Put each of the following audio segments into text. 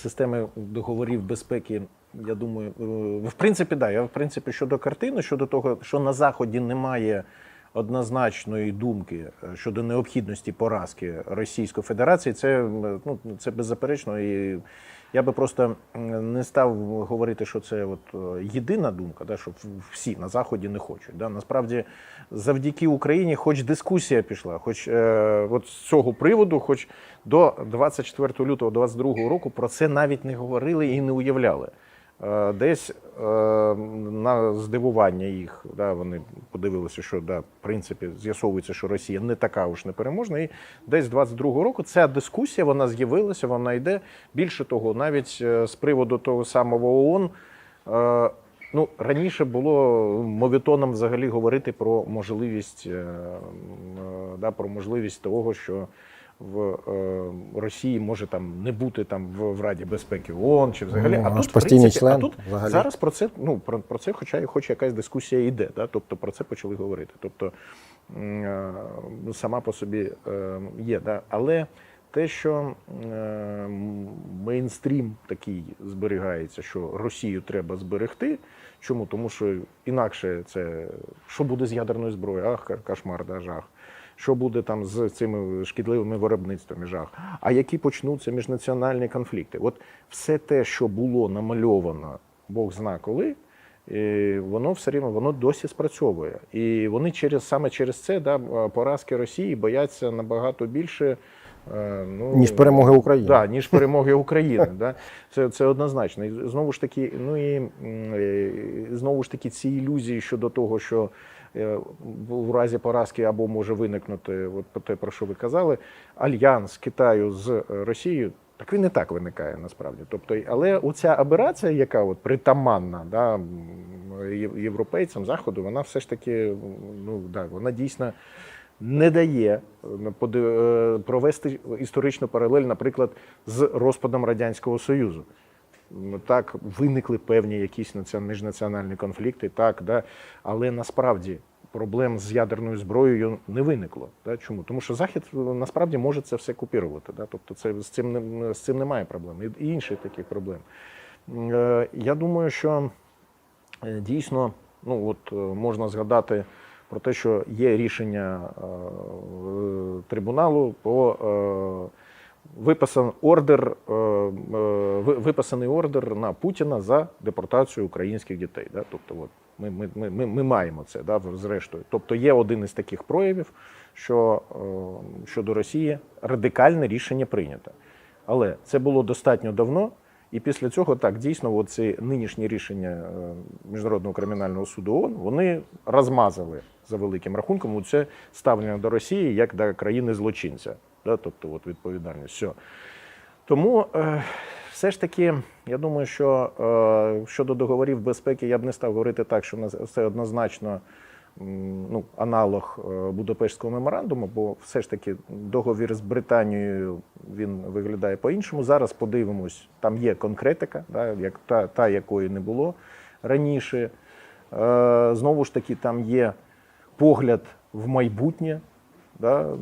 Системи договорів безпеки, я думаю, е, в принципі, да. Я в принципі щодо картини, щодо того, що на заході немає однозначної думки е, щодо необхідності поразки Російської Федерації, це ну це беззаперечно. І я би просто не став говорити, що це от е, єдина думка, да, що всі на заході не хочуть. Да. Насправді, завдяки Україні, хоч дискусія пішла, хоч е, от з цього приводу, хоч до 24 лютого 22 року про це навіть не говорили і не уявляли. Е, Десь е, на здивування їх, да, вони подивилися, що да, в принципі з'ясовується, що Росія не така уж непереможна. І десь з 22 року ця дискусія вона з'явилася, вона йде. Більше того, навіть е, з приводу того самого ООН. Ну, раніше було мовітоном взагалі говорити про можливість, да, про можливість того, що в е, Росії може там не бути там в, в Раді безпеки ООН чи взагалі. Ну, а тут, постійний принципі, член а тут взагалі. зараз про це ну про, про це, хоча хоч якась дискусія йде. Да? Тобто про це почали говорити. Тобто е, сама по собі е, є. Да? Але те, що мейнстрім такий зберігається, що Росію треба зберегти. Чому? Тому що інакше це що буде з ядерною зброєю? Ах, кошмар, да, жах. Що буде там з цими шкідливими виробництвами жах? А які почнуться міжнаціональні конфлікти? От все те, що було намальовано, Бог зна коли, і воно все рівно воно досі спрацьовує. І вони через саме через це да, поразки Росії бояться набагато більше. е, Ну, Ніж перемоги України. Да, ніж перемоги України. Да? Це, це однозначно. І знову ж таки, ну і знову ж таки, ці ілюзії щодо того, що в разі поразки або може виникнути, от те, про що ви казали, альянс Китаю з е, Росією. Так він не так виникає насправді. Тобто, але оця аберація, яка от притаманна да, європейцям заходу, вона все ж таки ну да, вона дійсно не дає е, е, провести історичну паралель, наприклад, з розпадом радянського союзу. Так, виникли певні якісь міжнаціональні конфлікти, так, да, але насправді проблем з ядерною зброєю не виникло. Да? Чому? Тому що Захід е, насправді може це все купірувати. Да? Тобто це, з, цим, з цим немає проблем. І, інших таких проблем. Е, Я думаю, що Е, Дійсно, ну от можна згадати про те, що є рішення е, трибуналу по е, виписан ордер, е, е, ви- виписаний ордер на Путіна за депортацію українських дітей. Да? Тобто, от ми, ми, ми, ми, маємо це, да, зрештою. Тобто є один із таких проявів, що е, щодо Росії радикальне рішення прийнято. Але це було достатньо давно. І після цього так дійсно, ці нинішні рішення Міжнародного кримінального суду ООН вони розмазали за великим рахунком це ставлення до Росії як до країни злочинця. Да? Тобто, от відповідальність. Все. Тому е, все ж таки, я думаю, що е, щодо договорів безпеки я б не став говорити так, що це однозначно ну, аналог е, Будапештського меморандуму, бо все ж таки договір з Британією він виглядає по-іншому. Зараз подивимось, там є конкретика, да, як та, та якої не було раніше. Е, знову ж таки, там є погляд в майбутнє. Да,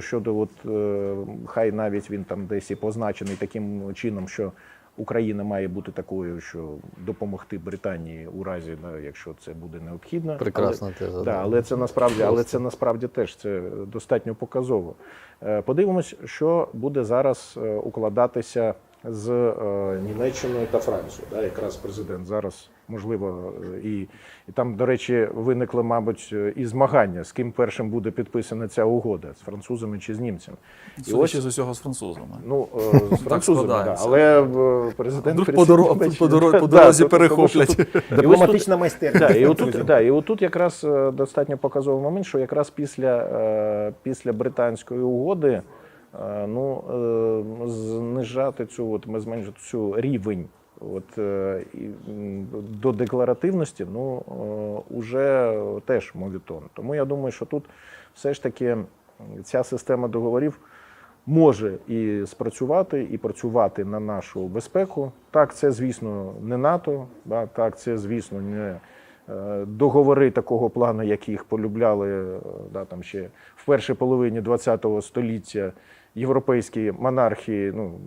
щодо от, е, хай навіть він там десь і позначений таким чином, що Україна має бути такою, що допомогти Британії у разі, да, якщо це буде необхідно. Прекрасна але, теза, Да, да. але це насправді, але це насправді теж це достатньо показово. Е, Подивимось, що буде зараз е, укладатися з е, Німеччиною та Францією. Да, якраз президент зараз можливо е, і, і там, до речі, виникло, мабуть, е, і змагання, з ким першим буде підписана ця угода з французами чи з німцями. І Судячи з усього з французами. Ну, е, з французами, да, але е, президент Вдруг по доро- по доро- по дорозі перехоплять. ось Дипломатична майстерність. І отут, да, і отут якраз достатньо показовий момент, що якраз після, після британської угоди ну, е, знижати цю, от, ми зменшити цю рівень от, е, до декларативності, ну, е, уже теж мовітон. Тому я думаю, що тут все ж таки ця система договорів може і спрацювати, і працювати на нашу безпеку. Так, це, звісно, не НАТО, так, це, звісно, не е, договори такого плану, яких полюбляли е, да, там ще в першій половині ХХ століття європейські монархії, ну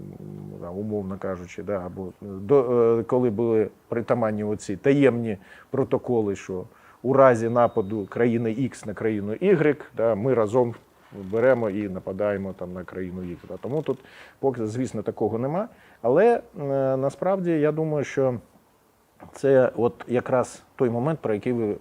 там, умовно кажучи, да, або до, е, коли були притаманні оці таємні протоколи, що у разі нападу країни X на країну Y, да, ми разом беремо і нападаємо там на країну X. Да. Тому тут поки, звісно, такого нема. Але е, насправді я думаю, що це от якраз той момент, про який ви е,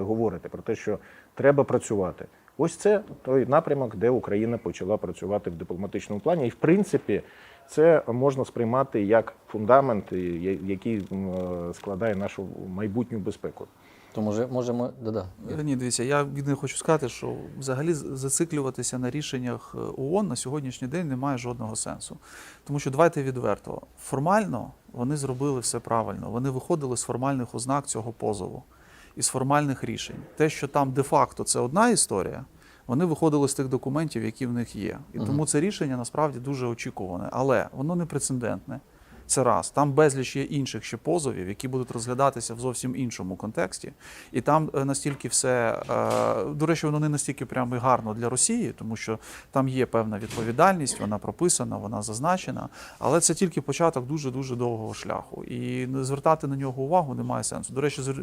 говорите, про те, що треба працювати. Ось це той напрямок, де Україна почала працювати в дипломатичному плані. І в принципі, це можна сприймати як фундамент, який е, складає нашу майбутню безпеку. То може можемо да-да. Ні, дивіться, я єдине хочу сказати, що взагалі зациклюватися на рішеннях е, ООН на сьогоднішній день не має жодного сенсу. Тому що давайте відверто, формально вони зробили все правильно. Вони виходили з формальних ознак цього позову і з формальних рішень. Те, що там де-факто це одна історія. Вони виходили з тих документів, які в них є. І тому це рішення насправді дуже очікуване. Але воно не прецедентне. Це раз. Там безліч є інших ще позовів, які будуть розглядатися в зовсім іншому контексті. І там е, настільки все, е, до речі, воно не настільки прямо і гарно для Росії, тому що там є певна відповідальність, вона прописана, вона зазначена. Але це тільки початок дуже-дуже довгого шляху. І звертати на нього увагу немає сенсу. До речі, е,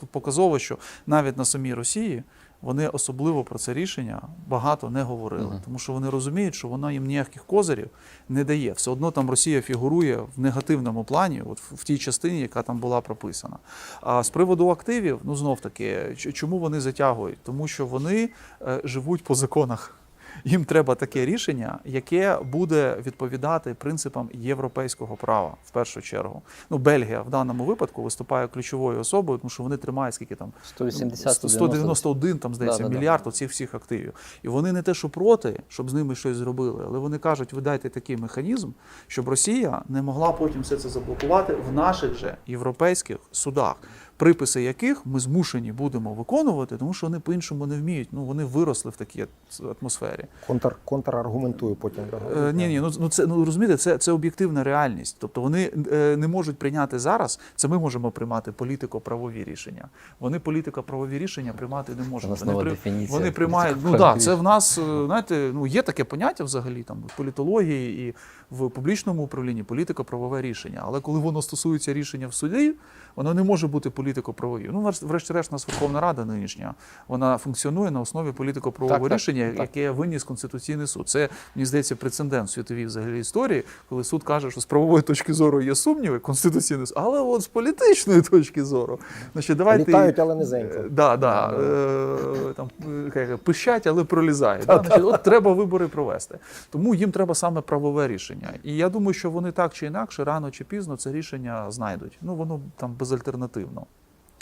тут показово, що навіть на самій Росії. Вони особливо про це рішення багато не говорили, тому що вони розуміють, що воно їм ніяких козирів не дає. Все одно там Росія фігурує в негативному плані, от в в тій частині, яка там була прописана. А з приводу активів, ну знов таки, чому вони затягують? Тому що вони е, живуть по законах. Їм треба таке рішення, яке буде відповідати принципам європейського права в першу чергу. Ну, Бельгія в даному випадку виступає ключовою особою, тому що вони тримають скільки там 180 191, там здається, Да-да-да. мільярд оцих всіх активів. І вони не те, що проти, щоб з ними щось зробили, але вони кажуть, ви дайте такий механізм, щоб Росія не могла потім все це заблокувати в наших же європейських судах, приписи яких ми змушені будемо виконувати, тому що вони по-іншому не вміють. Ну вони виросли в такій ат- атмосфері. Контр, контраргументую потім. Е, ні, ні, ну, ну це ну розумієте, це, це об'єктивна реальність. Тобто вони е, не можуть прийняти зараз. Це ми можемо приймати політико-правові рішення. Вони політико-правові рішення приймати не можуть. Вони, дефініція вони приймають. Ну політико-правові це в нас, е, знаєте, ну є таке поняття взагалі там в політології і в публічному управлінні політико-правове рішення. Але коли воно стосується рішення в суді, воно не може бути політико-правові. Ну, врешті- врешті-решт, нас Верховна Рада нинішня, вона функціонує на основі політико-правового Так, так, рішення, так. яке виніс Конституційний суд. Це, мені здається, прецедент світовій взагалі історії, коли суд каже, що з правової точки зору є сумніви, Конституційний суд, але от з політичної точки зору. Значить, давайте Літають, але низенько. Е, Да, да, е, там, е, пищать, але пролізають. Да? Значить, от треба вибори провести. Тому їм треба саме правове рішення. І я думаю, що вони так чи інакше, рано чи пізно це рішення знайдуть. Ну воно там безальтернативно.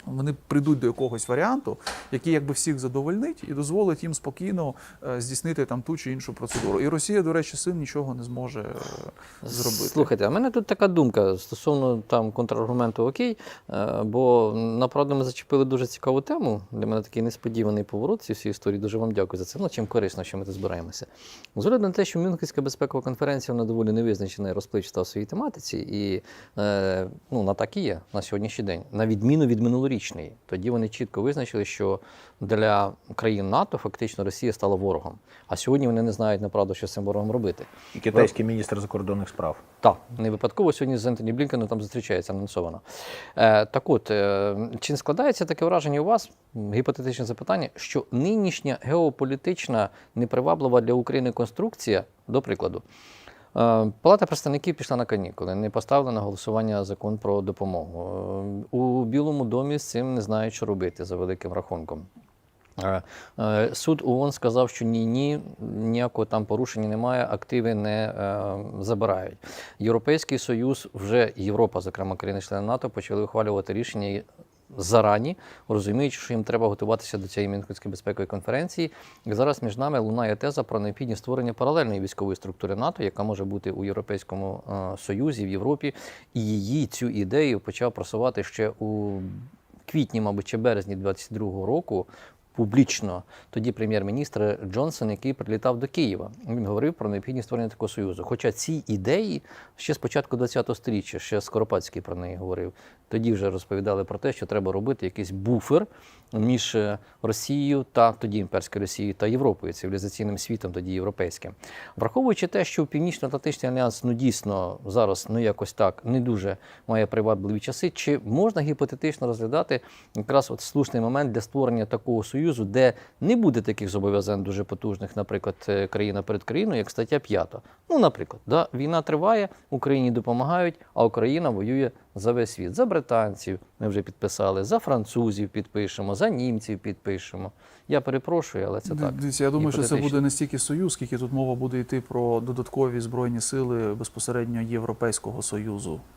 Вони прийдуть до якогось варіанту, який якби всіх задовольнить і дозволить їм спокійно е, здійснити там ту чи іншу процедуру. І Росія, до речі, цим нічого не зможе е, зробити. Слухайте, а мене тут така думка стосовно там контраргументу окей, е, бо направду ми зачепили дуже цікаву тему. Для мене такий несподіваний поворот цієї всієї історії. Дуже вам дякую за це. Ну, чим корисно, що ми тут збираємося. З огляду на те, що Мюнхенська безпекова конференція вона доволі невизначена і розпливчата у своїй тематиці, і ну, вона так і є на сьогоднішній день, на відміну від минулорічної. Тоді вони чітко визначили, що для країн НАТО фактично Росія стала ворогом. А сьогодні вони не знають направду, що з цим ворогом робити. І китайський міністр закордонних справ. Так, не випадково сьогодні з Ентоні Блінкеном там зустрічається анонсовано. Е, так от, е, чи не складається таке враження у вас, гіпотетичне запитання, що нинішня геополітична неприваблива для України конструкція, до прикладу, Палата представників пішла на канікули, не поставила на голосування закон про допомогу. Е, У Білому домі з цим не знають, що робити за великим рахунком. Е, е, Суд ООН сказав, що ні, ні, ніякого там порушення немає, активи не е, забирають. Європейський Союз, вже Європа, зокрема країни-члени НАТО, почали ухвалювати рішення зарані, розуміючи, що їм треба готуватися до цієї Мюнхенської безпекової конференції. І зараз між нами лунає теза про необхідність створення паралельної військової структури НАТО, яка може бути у Європейському е, Союзі, в Європі. І її цю ідею почав просувати ще у квітні, мабуть, чи березні 22-го року публічно тоді прем'єр-міністр Джонсон, який прилітав до Києва. Він говорив про необхідність створення такого союзу. Хоча ці ідеї ще з початку ХХ століття, ще Скоропадський про неї говорив. Тоді вже розповідали про те, що треба робити якийсь буфер між е, Росією та тоді імперською Росією та Європою, цивілізаційним світом, тоді європейським. Враховуючи те, що Північно-Атлантичний альянс ну дійсно зараз ну якось так не дуже має привабливі часи, чи можна гіпотетично розглядати якраз от слушний момент для створення такого союзу, де не буде таких зобов'язань дуже потужних, наприклад, е, країна перед країною, як стаття 5. Ну, наприклад, да, війна триває, Україні допомагають, а Україна воює за весь світ. За британців ми вже підписали, за французів підпишемо, за німців підпишемо. Я перепрошую, але це так. Дивіться, я думаю, що це буде не стільки союз, скільки тут мова буде йти про додаткові збройні сили безпосередньо Європейського союзу.